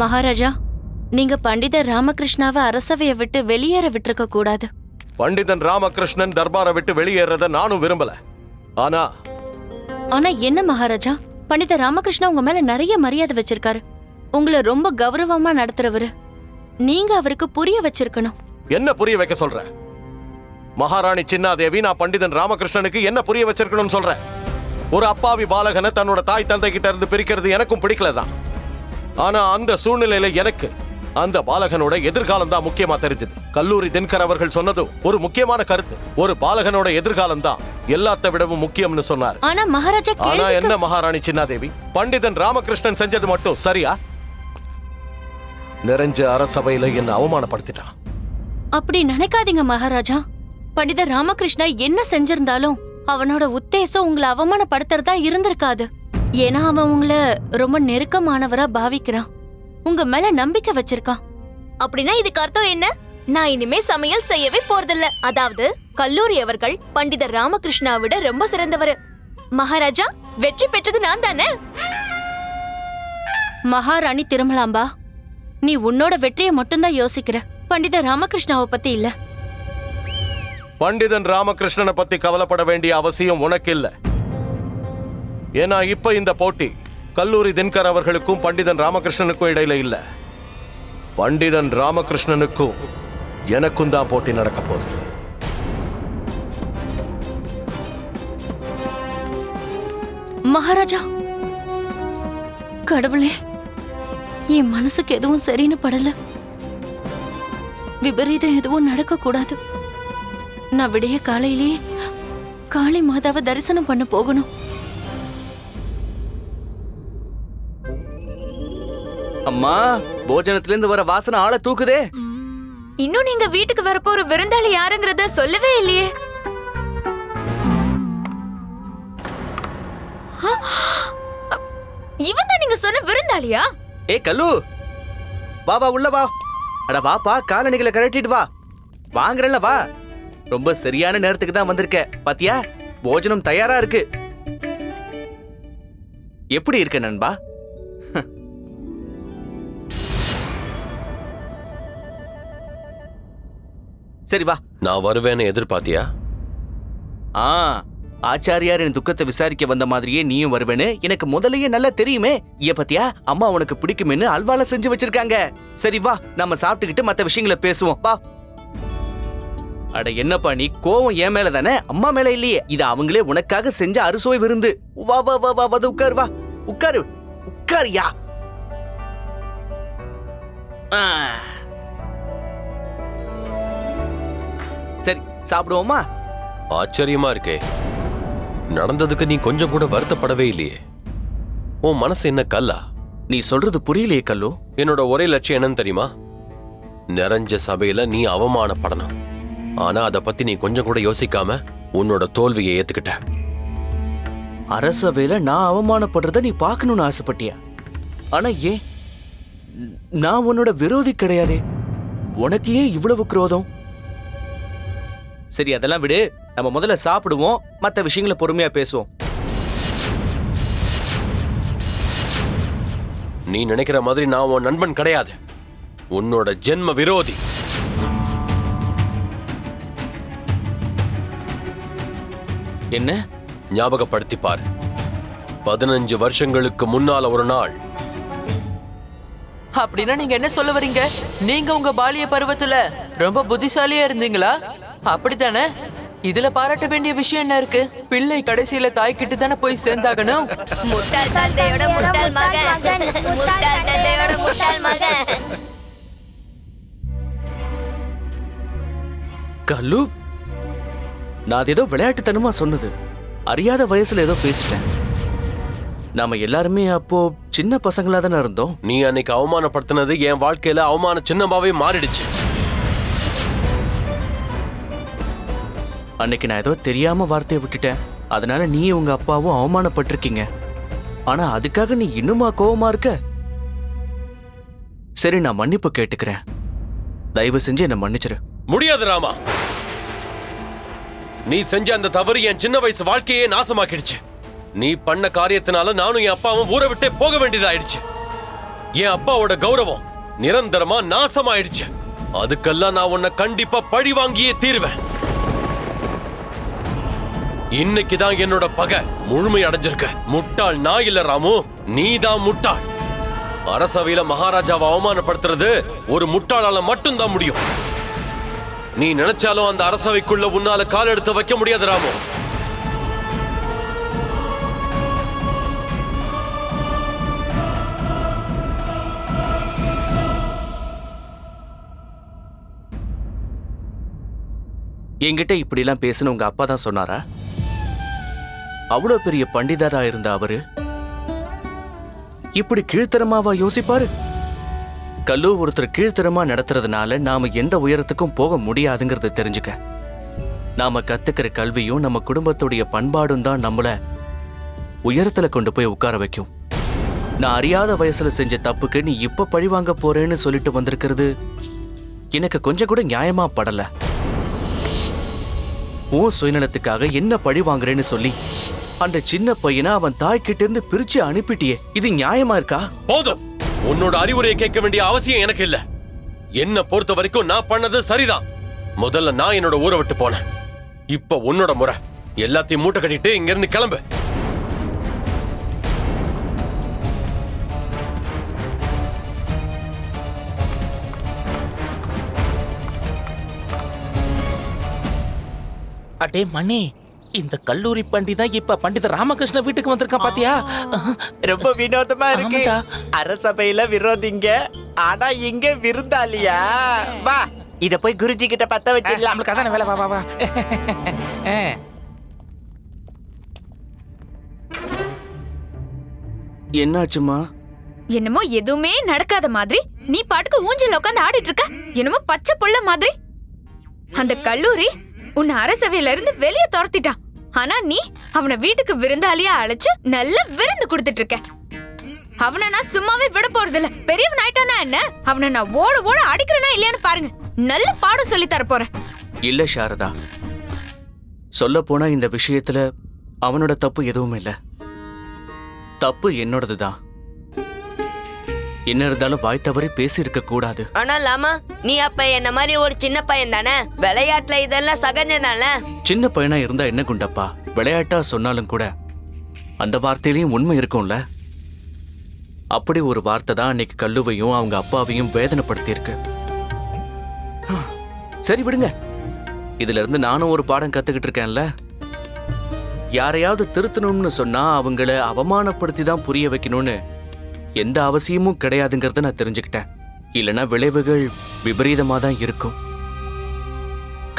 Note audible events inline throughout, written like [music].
மகாராஜா நீங்க பண்டித ராமகிருஷ்ணாவை அரசவைய விட்டு வெளியேற விட்டிருக்க கூடாது. பண்டிதன் ராமகிருஷ்ணன் தர்பாரை விட்டு வெளியேறத நானும் விரும்பல. ஆனா ஆனா என்ன மகாராஜா பண்டித ராமகிருஷ்ணா உங்க மேல நிறைய மரியாதை வச்சிருக்காரு. உங்களை ரொம்ப கௌரவமா நடத்துறவரு. நீங்க அவருக்கு புரிய வச்சிருக்கணும். என்ன புரிய வைக்க சொல்ற? மகாராணி சின்னாதேவி நான் பண்டிதன் ராமகிருஷ்ணனுக்கு என்ன புரிய வச்சிருக்கணும்னு சொல்றேன் ஒரு அப்பாவி பாலகனை தன்னோட தாய் தந்தை கிட்ட இருந்து பிரிக்கிறது எனக்கும் பிடிக்கல தான் ஆனா அந்த சூழ்நிலையில எனக்கு அந்த பாலகனோட எதிர்காலம் தான் முக்கியமா தெரிஞ்சது. கல்லூரி தினகர் அவர்கள் சொன்னது ஒரு முக்கியமான கருத்து. ஒரு பாலகனோட எதிர்காலம் தான் எல்லாத்த விடவும் முக்கியம்னு சொன்னார். ஆனா மகாராஜா ஆனா என்ன மகாராணி சின்னாதேவி? பண்டிதன் ராமகிருஷ்ணன் செஞ்சது மட்டும் சரியா? நிறைஞ்ச அரசபையில என்ன அவமானப்படுத்திட்டான் அப்படி நினைக்காதீங்க மகாராஜா. பண்டித ராமகிருஷ்ணா என்ன செஞ்சிருந்தாலும் அவனோட உத்தேசம் உங்களை அவமானப்படுத்துறதா இருந்திருக்காது. ஏன்னா அவன் உங்களை ரொம்ப நெருக்கமானவரா பாவிக்கிறான். உங்க மேல நம்பிக்கை வச்சிருக்கான். அப்படின்னா இதுக்கு அர்த்தம் என்ன? நான் இனிமே சமையல் செய்யவே போறதில்ல. அதாவது கல்லூரி அவர்கள் பண்டிதர் ராமகிருஷ்ணா விட ரொம்ப சிறந்தவர். மகாராஜா வெற்றி பெற்றது நான் தானே? மகாராணி திருமலாம்பா நீ உன்னோட வெற்றியை மட்டும்தான் யோசிக்கிற. பண்டித ராமகிருஷ்ணாவை பத்தி இல்ல. பண்டிதன் ராமகிருஷ்ணனை பத்தி கவலைப்பட வேண்டிய அவசியம் உனக்கு இல்ல. ஏன்னா இப்ப இந்த போட்டி கல்லூரி தின்கர் அவர்களுக்கும் பண்டிதன் ராமகிருஷ்ணனுக்கும் இடையில இல்ல. பண்டிதன் ராமகிருஷ்ணனுக்கும் எனக்கும் தான் போட்டி நடக்க போகுது. மகாராஜா! கடவுளே என் மனசுக்கு எதுவும் சரின்னு படல. விபரீதம் எதுவும் நடக்க கூடாது நான் விடிய காலையிலேயே காளி மாதாவை தரிசனம் பண்ண போகணும். அம்மா போஜனத்துல இருந்து வர வாசனை ஆளை தூக்குதே. இன்னும் நீங்க வீட்டுக்கு வரப்போ ஒரு விருந்தாளி யாருங்கறத சொல்லவே இல்லையே. இவன் தான் நீங்க சொன்ன விருந்தாளியா? ஏ கல்லு. வா வா உள்ள வா. அட வாப்பா காலணிகளை கழட்டிட்டு வா. வாங்குறல வா. ரொம்ப சரியான நேரத்துக்கு தான் வந்திருக்க. பாத்தியா? போஜனம் தயாரா இருக்கு. எப்படி இருக்க நண்பா? சரி வா. நான் வருவேன்னு எதிர்பார்த்தியா? ஆ ஆச்சாரியார் என் துக்கத்தை விசாரிக்க வந்த மாதிரியே நீயும் வருவேன்னு எனக்கு முதல்லயே நல்லா தெரியுமே. ஏ பத்தியா? அம்மா உனக்கு பிடிக்கும்னு அல்வால செஞ்சு வச்சிருக்காங்க. சரி வா. நம்ம சாப்பிட்டுக்கிட்டு மத்த விஷயங்களை பேசுவோம். வா. அட என்னப்பா நீ? கோவம் என் மேல தானே? அம்மா மேல இல்லையே. இது அவங்களே உனக்காக செஞ்ச அறுசுவை விருந்து. வா வா வா வா வந்து உட்காரு வா. உட்காரு. உட்காருயா? ஆ. சரி சாப்பிடுவோமா? ஆச்சரியமா இருக்கே. நடந்ததுக்கு நீ கொஞ்சம் கூட வருத்தப்படவே இல்லையே. உன் மனசு என்ன கல்லா? நீ சொல்றது புரியலையே கல்லு. என்னோட ஒரே லட்சியம் என்னன்னு தெரியுமா? நிறைஞ்ச சபையில நீ அவமானப்படணும். ஆனா அத பத்தி நீ கொஞ்சம் கூட யோசிக்காம உன்னோட தோல்வியை ஏத்துக்கிட்ட. அரசவையில நான் அவமானப்படுறத நீ பார்க்கணும்னு ஆசைப்பட்டியா? ஆனா ஏன்? நான் உன்னோட விரோதி கிடையாதே. உனக்கு ஏன் இவ்வளவு குரோதம்? சரி அதெல்லாம் விடு. நம்ம முதல்ல சாப்பிடுவோம். மத்த விஷயங்களை பொறுமையா பேசுவோம். நீ நினைக்கிற மாதிரி நான் உன் நண்பன் கிடையாது. உன்னோட ஜென்ம விரோதி. என்ன? ஞாபகப்படுத்தி பாரு. பதினஞ்சு வருஷங்களுக்கு முன்னால ஒரு நாள். அப்படின்னா நீங்க என்ன சொல்ல வரீங்க? நீங்க உங்க பாலிய பருவத்துல ரொம்ப புத்திசாலியா இருந்தீங்களா? அப்படித்தானே? இதுல பாராட்ட வேண்டிய விஷயம் என்ன இருக்கு? பிள்ளை கடைசியில தாய்கிட்ட தானே போய் சேர்ந்தாகணும்? முட்டாள் தந்தையோட முட்டாள் மகன். முட்டாள் தந்தையோட முட்டாள் மகன். கல்லு நான் அது ஏதோ விளையாட்டுத்தனமா சொன்னது. அறியாத வயசுல ஏதோ பேசிட்டேன். நாம எல்லாருமே அப்போ சின்ன பசங்களா தானே இருந்தோம். நீ அன்னைக்கு அவமானப்படுத்தினது என் வாழ்க்கையில அவமான சின்னமாவே மாறிடுச்சு. அன்னைக்கு நான் ஏதோ தெரியாம வார்த்தையை விட்டுட்டேன். அதனால நீ உங்க அப்பாவும் அவமானப்பட்டிருக்கீங்க. ஆனா அதுக்காக நீ இன்னுமா கோவமா இருக்க? சரி நான் மன்னிப்பு கேட்டுக்கிறேன். தயவு செஞ்சு என்ன மன்னிச்சிரு. முடியாது ராமா. நீ செஞ்ச அந்த தவறு என் சின்ன வயசு வாழ்க்கையே நாசமாக்கிடுச்சு. நீ பண்ண காரியத்தினால நானும் என் அப்பாவும் ஊரை விட்டே போக வேண்டியதாயிடுச்சு. என் அப்பாவோட கௌரவம் நிரந்தரமா நாசமாயிடுச்சு. அதுக்கெல்லாம் நான் உன்னை கண்டிப்பா பழி வாங்கியே தீருவேன். இன்னைக்கு தான் என்னோட பகை. முழுமை அடைஞ்சிருக்க. முட்டாள் நான் இல்ல ராமு. நீ தான் முட்டாள். அரசவையில மகாராஜாவை அவமானப்படுத்துறது ஒரு முட்டாளால மட்டும்தான் முடியும். நீ நினைச்சாலும் அந்த அரசவைக்குள்ள உன்னால கால் எடுத்து வைக்க முடியாது ராமு. என்கிட்ட இப்படிலாம் பேசுன உங்க அப்பா தான் சொன்னாரா? அவ்வளவு பெரிய பண்டிதரா இருந்த அவரு? இப்படி கீழ்த்தரமாவா யோசிப்பாரு? கல்லு ஒருத்தர் கீழ்த்தரமா நடத்துறதுனால நாம எந்த உயரத்துக்கும் போக முடியாதுங்கிறத தெரிஞ்சுக்க. நாம கத்துக்கிற கல்வியும் நம்ம குடும்பத்துடைய பண்பாடும் தான் நம்மள உயரத்துல கொண்டு போய் உட்கார வைக்கும். நான் அறியாத வயசுல செஞ்ச தப்புக்கு நீ இப்ப பழிவாங்க போறேன்னு சொல்லிட்டு வந்திருக்கிறது எனக்கு கொஞ்சம் கூட நியாயமா படல. உன் சுயநலத்துக்காக என்ன பழி வாங்குறேன்னு சொல்லி அந்த சின்ன பையனை அவன் தாய்கிட்ட இருந்து பிரிச்சு அனுப்பிட்டியே. இது நியாயமா இருக்கா? போதும். உன்னோட அறிவுரையை கேட்க வேண்டிய அவசியம் எனக்கு இல்ல. என்ன பொறுத்த வரைக்கும் நான் பண்ணது சரிதான். முதல்ல நான் என்னோட ஊரை விட்டு போனேன். இப்ப உன்னோட முறை. எல்லாத்தையும் மூட்டை கட்டிட்டு இங்க இருந்து கிளம்பு. அடே மணி இந்த கல்லூரி பண்டிதன் இப்ப பண்டித ராமகிருஷ்ண வீட்டுக்கு வந்திருக்கான் பாத்தியா? ரொம்ப வினோதமா இருக்கு. அரசபையில விரோதிங்க. ஆனா இங்க விருந்தாளியா? வா. இத போய் குருஜி கிட்ட பத்த வச்சிடலாம். நம்மளுக்கு அதான வேலை? வா வா வா. என்னாச்சுமா என்னமோ எதுவுமே நடக்காத மாதிரி நீ பாட்டுக்கு ஊஞ்சல் உட்காந்து ஆடிட்டு இருக்க? என்னமோ பச்சை புள்ள மாதிரி? அந்த கல்லூரி உன்னை அரசவையில இருந்து வெளியே துரத்திட்டான் ஆனா நீ அவனை வீட்டுக்கு விருந்தாளியா அழைச்சு நல்ல விருந்து கொடுத்துட்டு இருக்க. அவனை நான் சும்மாவே விட போறது இல்ல பெரியவன் ஆயிட்டானா என்ன? அவனை நான் ஓட ஓட அடிக்கிறேனா இல்லையான்னு பாருங்க. நல்ல பாடம் சொல்லி தர போறேன். இல்ல சாரதா. சொல்ல போனா இந்த விஷயத்துல அவனோட தப்பு எதுவும் இல்ல தப்பு என்னோடதுதான். என்ன இருந்தாலும் வாய் தவறி பேசி இருக்க கூடாது. ஆனா லாமா நீ அப்ப என்ன மாதிரி ஒரு சின்ன பையன் தானே? விளையாட்டுல இதெல்லாம் சகஜம் தானே சின்ன பையனா இருந்தா என்ன குண்டப்பா? விளையாட்டா சொன்னாலும் கூட அந்த வார்த்தையிலயும் உண்மை இருக்கும்ல? அப்படி ஒரு வார்த்தை தான் அன்னைக்கு கல்லுவையும் அவங்க அப்பாவையும் வேதனைப்படுத்தியிருக்கு. சரி விடுங்க. இதுல இருந்து நானும் ஒரு பாடம் கத்துக்கிட்டு இருக்கேன்ல. யாரையாவது திருத்தணும்னு சொன்னா அவங்கள அவமானப்படுத்தி தான் புரிய வைக்கணும்னு எந்த அவசியமும் கிடையாதுங்கிறத நான் தெரிஞ்சுக்கிட்டேன். இல்லைன்னா விளைவுகள் விபரீதமாக தான் இருக்கும்.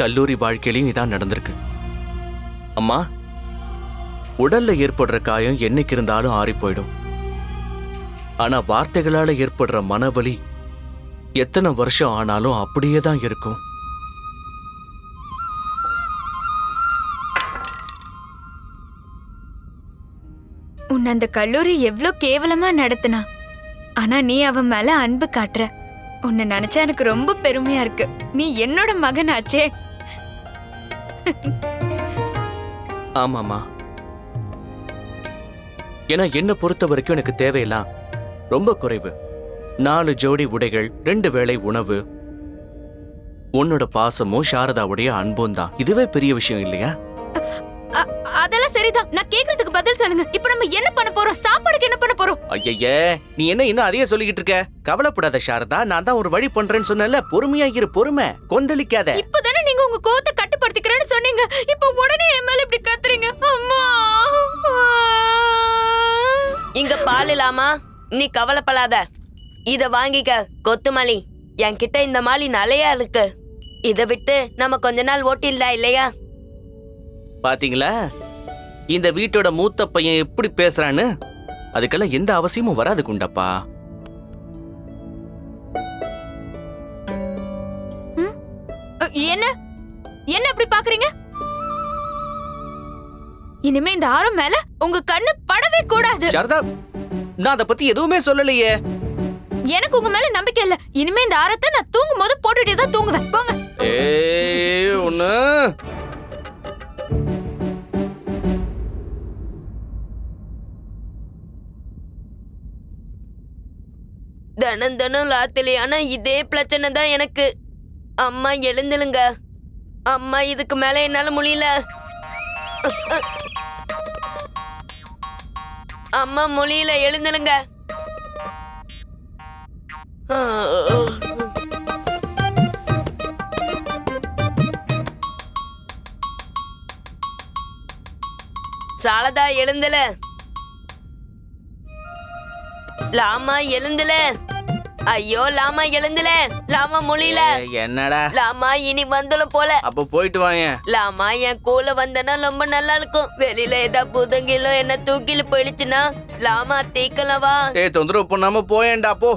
கல்லூரி வாழ்க்கையிலையும் இதான் நடந்திருக்கு. அம்மா உடல்ல ஏற்படுற காயம் என்னைக்கு இருந்தாலும் ஆறி போயிடும். ஆனா வார்த்தைகளால ஏற்படுற மனவலி எத்தனை வருஷம் ஆனாலும் அப்படியே தான் இருக்கும். உன்னை அந்த கல்லூரி எவ்வளோ கேவலமா நடத்தினா. ஆனா நீ அவன் மேல அன்பு காட்டுற. உன்னை நினைச்சா எனக்கு ரொம்ப பெருமையா இருக்கு. நீ என்னோட மகனாச்சே ஆமாமா ஏன்னா என்ன பொறுத்த வரைக்கும் எனக்கு தேவையெல்லாம் ரொம்ப குறைவு. நாலு ஜோடி உடைகள் ரெண்டு வேளை உணவு. உன்னோட பாசமும் சாரதாவுடைய அன்பும் தான். இதுவே பெரிய விஷயம் இல்லையா? அதெல்லாம் சரிதான். நான் கேக்குறதுக்கு பதில் சொல்லுங்க. இப்போ நம்ம என்ன பண்ண போறோம்? சாப்பாடுக்கு என்ன பண்ண போறோம்? ஐயய்யே நீ என்ன இன்னும் அதையே சொல்லிக்கிட்டு இருக்க? கவலைப்படாத சாரதா. நான் தான் ஒரு வழி பண்றேன்னு சொன்னேன்ல. பொறுமையா இரு பொறுமை. கொந்தளிக்காத. இப்பதானே நீங்க உங்க கோவத்தை கட்டுப்படுத்திக்கிறேன்னு சொன்னீங்க. இப்போ உடனே என் மேல இப்படி கத்துறீங்க. அம்மா. இங்க பால் இல்லாமா நீ கவலைப்படாத. இத வாங்கிக்க கொத்துமலி என்கிட்ட இந்த மாலி நிறையா இருக்கு. இத விட்டு நம்ம கொஞ்ச நாள் ஓட்டிடலாம் இல்லையா? பாத்தீங்களா? இந்த வீட்டோட மூத்த பையன் எப்படி பேசுறான்னு? அதுக்கெல்லாம் எந்த அவசியமும் வராது குண்டப்பா. என்ன? என்ன அப்படி பாக்குறீங்க? இனிமே இந்த ஆரம் மேல உங்க கண்ணு படவே கூடாது. சாரதா நான் அதை பத்தி எதுவுமே சொல்லலையே. எனக்கு உங்க மேல நம்பிக்கை இல்ல. இனிமே இந்த ஆரத்தை நான் தூங்கும் போது போட்டுட்டே தான் தூங்குவேன். போங்க. ஏ ஒண்ணு. தினம் தினம் லாத்திலே இதே பிரச்சனை தான் எனக்கு. அம்மா எழுந்துலுங்க அம்மா இதுக்கு மேல என்னால முடியல. அம்மா முடியல. எழுந்துலுங்க சாலதா எழுந்துல லாமா எழுந்துல ஐயோ லாமா எழுந்துல. லாமா முடியல என்னடா? லாமா இனி வந்துல போல. அப்போ போயிட்டு வாங்க. லாமா என் கூட வந்தனா ரொம்ப நல்லா இருக்கும் வெளியில ஏதா புதங்கிலோ என்ன தூக்கில போயிடுச்சுன்னா லாமா தீக்கலாம் வா. ஏய் தொந்தரவு பண்ணாம போயேன்டா போ.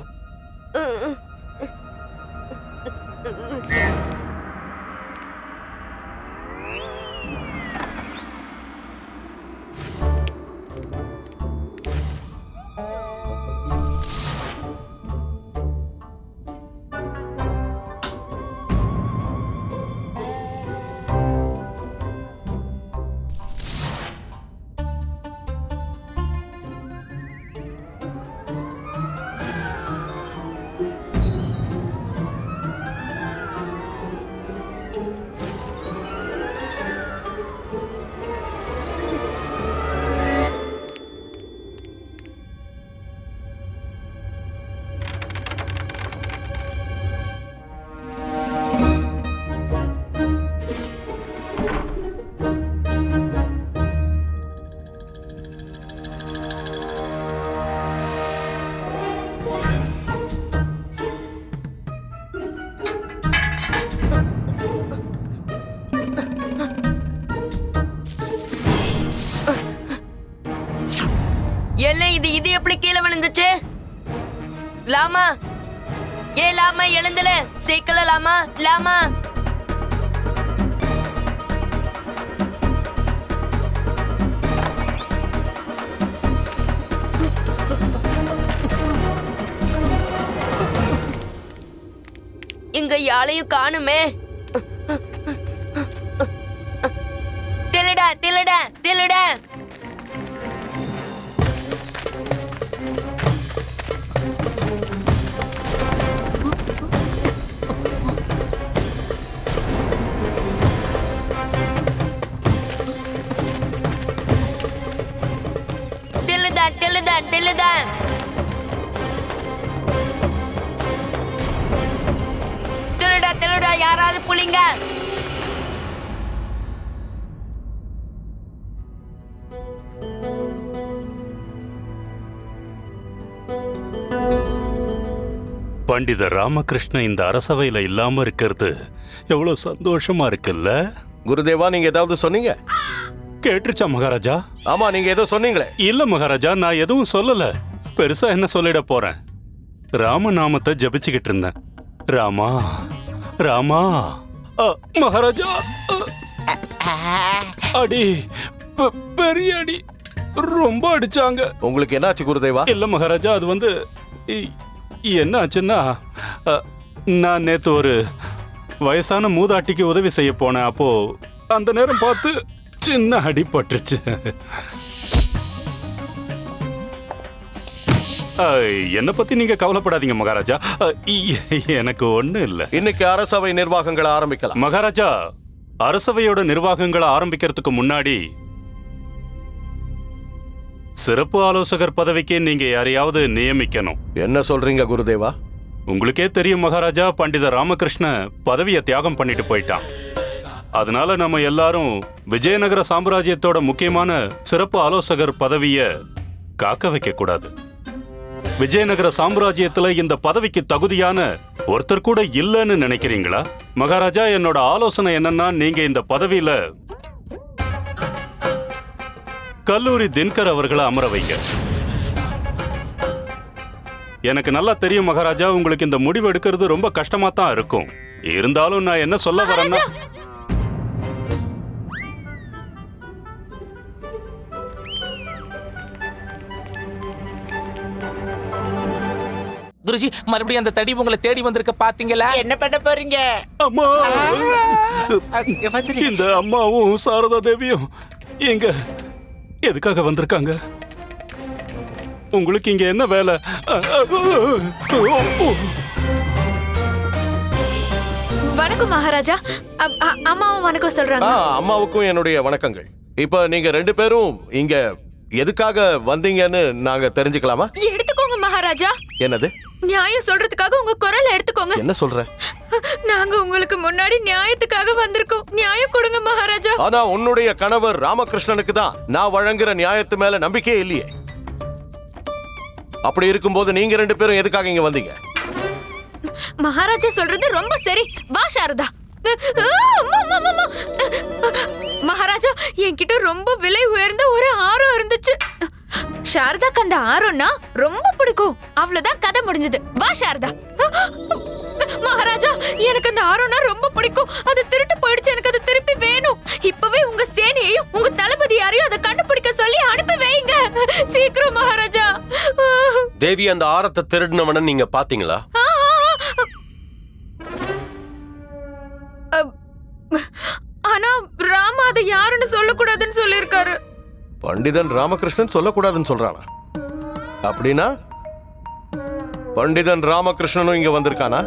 என்ன இது இது எப்படி கீழே விழுந்துச்சு? லாமா? ஏ லாமா எழுந்துல சீக்கல லாமா லாமா. இங்க யாழையும் காணுமே. தில்லுடா தில்லுடா தில்லுடா. யாராவது புளிங்க பண்டித ராமகிருஷ்ண இந்த அரசவையில இல்லாம இருக்கிறது எவ்வளவு சந்தோஷமா இருக்குல்ல? குருதேவா நீங்க ஏதாவது சொன்னீங்க? கேட்டுருச்சா மகாராஜா? ஆமா நீங்க ஏதோ சொன்னீங்களே. இல்ல மகாராஜா நான் எதுவும் சொல்லல. பெருசா என்ன சொல்லிட போறேன்? ராமநாமத்தை ஜபிச்சுக்கிட்டு இருந்தேன். ராமா ராமா. மகாராஜா அடி பெரிய அடி. ரொம்ப அடிச்சாங்க. உங்களுக்கு என்னாச்சு குருதேவா? இல்ல மகாராஜா அது வந்து இ- என்ன ஆச்சுன்னா நான் நேத்து ஒரு வயசான மூதாட்டிக்கு உதவி செய்ய போனேன். அப்போ அந்த நேரம் பார்த்து சின்ன அடி என்னை பத்தி நீங்க கவலைப்படாதீங்க மகாராஜா. எனக்கு ஒண்ணு இல்ல. இன்னைக்கு அரசவை நிர்வாகங்களை ஆரம்பிக்கலாம். மகாராஜா அரசவையோட நிர்வாகங்களை ஆரம்பிக்கிறதுக்கு முன்னாடி சிறப்பு ஆலோசகர் பதவிக்கு நீங்க யாரையாவது நியமிக்கணும். என்ன சொல்றீங்க குருதேவா? உங்களுக்கே தெரியும் மகாராஜா பண்டித ராமகிருஷ்ண பதவியை தியாகம் பண்ணிட்டு போயிட்டான். அதனால நம்ம எல்லாரும் விஜயநகர சாம்ராஜ்யத்தோட முக்கியமான சிறப்பு ஆலோசகர் பதவிய காக்க வைக்க கூடாது விஜயநகர சாம்ராஜ்யத்துல இந்த பதவிக்கு தகுதியான ஒருத்தர் கூட இல்லைன்னு நினைக்கிறீங்களா? மகாராஜா என்னோட ஆலோசனை என்னன்னா நீங்க இந்த பதவியில கல்லூரி தின்கர் அவர்களை அமர வைங்க. எனக்கு நல்லா தெரியும் மகாராஜா உங்களுக்கு இந்த முடிவு எடுக்கிறது ரொம்ப கஷ்டமா தான் இருக்கும். இருந்தாலும் நான் என்ன சொல்ல வரேன்னா குருஜி மறுபடியும் அந்த தடி உங்களை தேடி வந்திருக்க பாத்தீங்களா? என்ன பண்ண போறீங்க? அம்மா. இந்த அம்மாவும் சாரதா தேவியும் எங்க எதுக்காக வந்திருக்காங்க? உங்களுக்கு இங்க என்ன வேலை? வணக்கம் மகாராஜா. அம்மாவும் வணக்கம் சொல்றாங்க. அம்மாவுக்கும் என்னுடைய வணக்கங்கள். இப்ப நீங்க ரெண்டு பேரும் இங்க எதுக்காக வந்தீங்கன்னு நாங்க தெரிஞ்சுக்கலாமா? எடுத்துக்கோங்க மகாராஜா. என்னது? நியாயம் சொல்றதுக்காக உங்க குரலை எடுத்துக்கோங்க என்ன சொல்ற நாங்க உங்களுக்கு முன்னாடி நியாயத்துக்காக வந்திருக்கோம் நியாயம் கொடுங்க மகாராஜா ஆனா உன்னுடைய கணவர் ராமகிருஷ்ணனுக்கு தான் நான் வழங்குற நியாயத்து மேல நம்பிக்கையே இல்லையே அப்படி இருக்கும்போது நீங்க ரெண்டு பேரும் எதுக்காக இங்க வந்தீங்க மகாராஜா சொல்றது ரொம்ப சரி வா சாரதா. மகாராஜா என்கிட்ட ரொம்ப விலை உயர்ந்த ஒரு ஆரம் இருந்துச்சு சாரதாக்கு அந்த ஆரம்னா ரொம்ப பிடிக்கும். அவ்வளவுதான் கதை முடிஞ்சது. வா சாரதா மகாராஜா எனக்கு அந்த ஆரம்னா ரொம்ப பிடிக்கும். அது திருட்டு போயிடுச்சு. எனக்கு அது திருப்பி வேணும். இப்பவே உங்க சேனையையும் உங்க தளபதி யாரையும் அதை கண்டுபிடிக்க சொல்லி அனுப்பி வைங்க. சீக்கிரம் மகாராஜா. தேவி அந்த ஆரத்தை திருடினவன நீங்க பாத்தீங்களா? ஆனா ராமா அதை யாருன்னு சொல்லக்கூடாதுன்னு சொல்லியிருக்காரு. பண்டிதன் ராமகிருஷ்ணன் சொல்லக்கூடாதுன்னு சொல்றானா? அப்படின்னா பண்டிதன் ராமகிருஷ்ணனும் இங்க வந்திருக்கானா?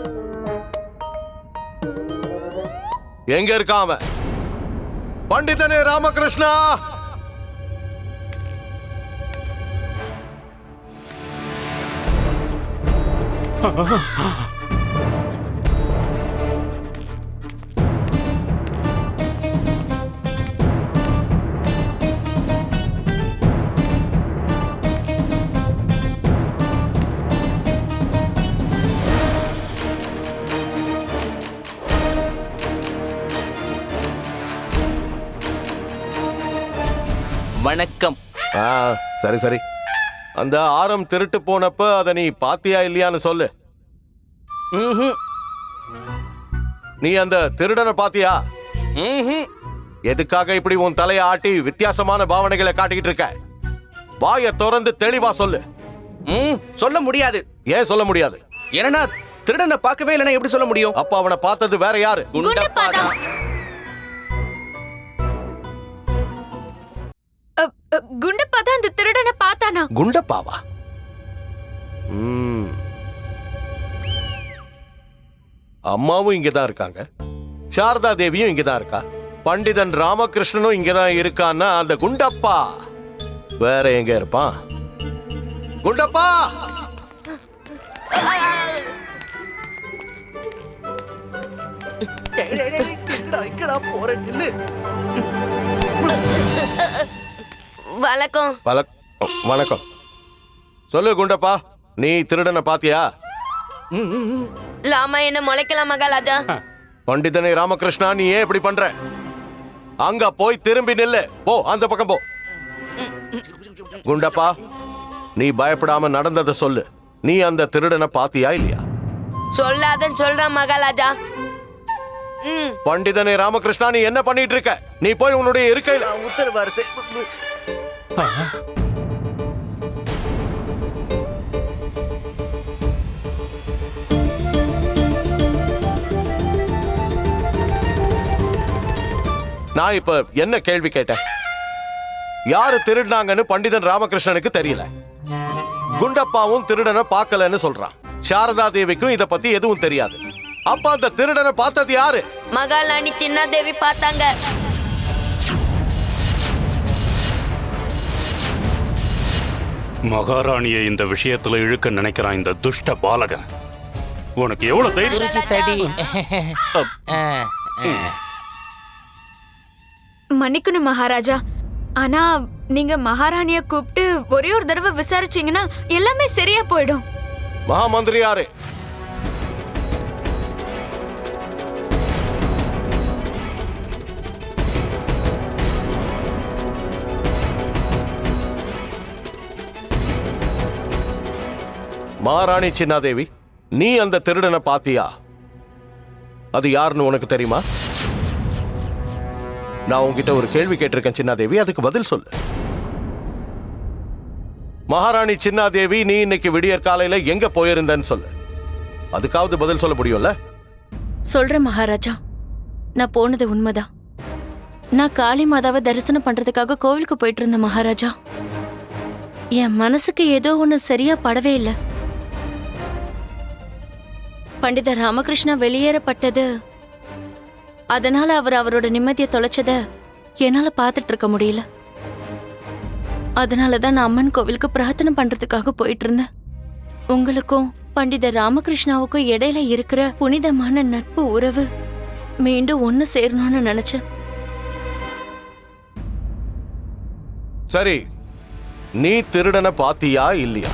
எங்க இருக்கான் அவன்? பண்டிதனே ராமகிருஷ்ணா! [laughs] வணக்கம். ஆ சரி சரி. அந்த ஆரம் திருட்டு போனப்ப அத நீ பாத்தியா இல்லையான்னு சொல்லு. நீ அந்த திருடனை பாத்தியா. எதுக்காக இப்படி உன் தலைய ஆட்டி வித்தியாசமான பாவனைகளை காட்டிக்கிட்டு இருக்க? வாய திறந்து தெளிவா சொல்லு. ம், சொல்ல முடியாது. ஏன் சொல்ல முடியாது? ஏன்னா திருடனை பார்க்கவே இல்லைன்னா எப்படி சொல்ல முடியும்? அப்ப அவனை பார்த்தது வேற யாரு? குண்டப்பா தான். தான் அந்த திருடனை பார்த்தானா குண்டப்பாவா. அம்மாவும் இங்கதான் இருக்காங்க சாரதா தேவியும் இங்கதான் இருக்கா பண்டிதன் ராமகிருஷ்ணனும் இங்கதான் இருக்கான்னா அந்த குண்டப்பா வேற எங்க இருப்பான் குண்டப்பா டேய், வணக்கம். வணக்கம் சொல்லு குண்டப்பா நீ திருடனை பாத்தியா? லாமா என்ன முளைக்கலாம் மகாராஜா பண்டிதனை ராமகிருஷ்ணா நீ ஏன் இப்படி பண்ற? அங்க போய் திரும்பி நில்லு. போ அந்த பக்கம் போ. குண்டப்பா நீ பயப்படாம நடந்ததை சொல்லு. நீ அந்த திருடனை பாத்தியா இல்லையா? சொல்லாதன்னு சொல்றான் மகாராஜா பண்டிதனை ராமகிருஷ்ணா நீ என்ன பண்ணிட்டு இருக்க? நீ போய் உன்னுடைய இருக்கையில நான் உத்தரவு அரசே. நான் இப்ப என்ன கேள்வி கேட்டேன்? யாரு திருடினாங்கன்னு பண்டிதன் ராமகிருஷ்ணனுக்கு தெரியல. குண்டப்பாவும் திருடனை பார்க்கலன்னு சொல்றான். சாரதா தேவிக்கும் இத பத்தி எதுவும் தெரியாது. அப்ப அந்த திருடனை பார்த்தது யாரு? மகாலாணி சின்ன தேவி பார்த்தாங்க. மகாராணியை இந்த விஷயத்துல இழுக்க நினைக்கிறான் இந்த துஷ்ட பாலகன். உனக்கு எவ்வளவு தைரியம்? குருஜி தடி. மன்னிக்கணும் மகாராஜா. ஆனா நீங்க மகாராணிய கூப்பிட்டு ஒரே ஒரு தடவை விசாரிச்சீங்கன்னா எல்லாமே சரியா போயிடும். மகாமந்திரி மகாராணி சின்னாதேவி நீ அந்த திருடனை பாத்தியா? அது யாருன்னு உனக்கு தெரியுமா? நான் உங்ககிட்ட ஒரு கேள்வி கேட்டிருக்கேன் சின்னாதேவி அதுக்கு பதில் சொல்லு. மகாராணி சின்னாதேவி நீ இன்னைக்கு விடியற் காலையில எங்க போயிருந்தன்னு சொல்லு. அதுக்காவது பதில் சொல்ல முடியும்ல? சொல்றேன் மகாராஜா. நான் போனது உண்மைதான். நான் காளி மாதாவை தரிசனம் பண்றதுக்காக கோவிலுக்கு போயிட்டு இருந்தேன் மகாராஜா. என் மனசுக்கு ஏதோ ஒன்று சரியா படவே இல்லை. பண்டித ராமகிருஷ்ணா வெளியேறப்பட்டது. அதனால அவர் அவரோட நிம்மதியை தொலைச்சத என்னால பார்த்துட்டு இருக்க முடியல. அதனால தான் நான் அம்மன் கோவிலுக்கு பிரார்த்தனை பண்றதுக்காக போயிட்டு இருந்தேன். உங்களுக்கும் பண்டித ராமகிருஷ்ணாவுக்கும் இடையில இருக்கிற புனிதமான நட்பு உறவு மீண்டும் ஒன்னு சேரணும்னு நினைச்சேன். சரி நீ திருடனை பாத்தியா இல்லையா?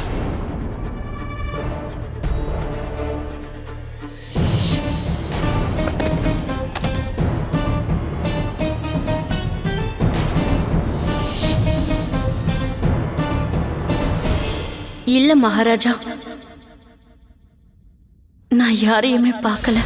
இல்ல மகாராஜா. நான் யாரையுமே பார்க்கல.